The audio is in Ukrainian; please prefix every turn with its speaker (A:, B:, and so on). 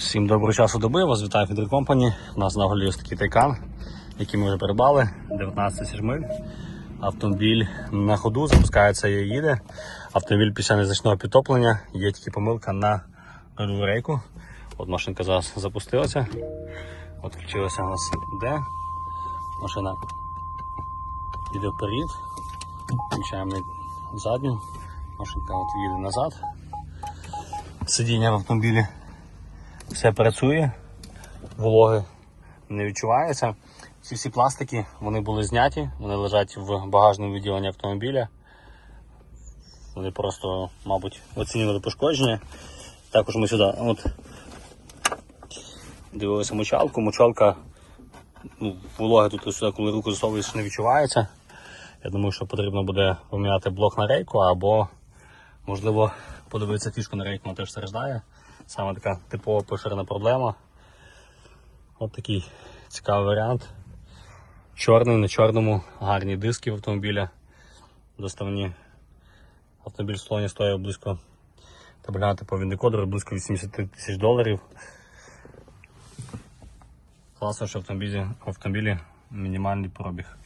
A: Всім доброго часу доби, вас вітає Фідер Компані. У нас на голі ось такий тайкан, який ми вже придбали, 19 тисяч миль. Автомобіль на ходу, запускається і їде. Автомобіль після незначного підтоплення, є тільки помилка на рульову рейку. От машинка зараз запустилася. От включилася у нас Д. Машина йде вперед. Включаємо задню. Машинка от їде назад. Сидіння в автомобілі все працює, вологи не відчувається. Ці всі пластики вони були зняті, вони лежать в багажному відділенні автомобіля. Вони просто, мабуть, оцінювали пошкодження. Також ми сюди от, дивилися мочалку. Мочалка, ну, вологи тут сюди, коли руку засовуєш, не відчувається. Я думаю, що потрібно буде поміняти блок на рейку або, можливо, подивитися фішку на рейку, вона теж страждає. Саме така типова поширена проблема. От такий цікавий варіант. Чорний, на чорному, гарні диски в автомобіля. Доставні. Автомобіль в салоні стоїть близько та глянути по віндикодеру близько 80 тисяч доларів. Класно, що в автомобілі, в автомобілі мінімальний пробіг.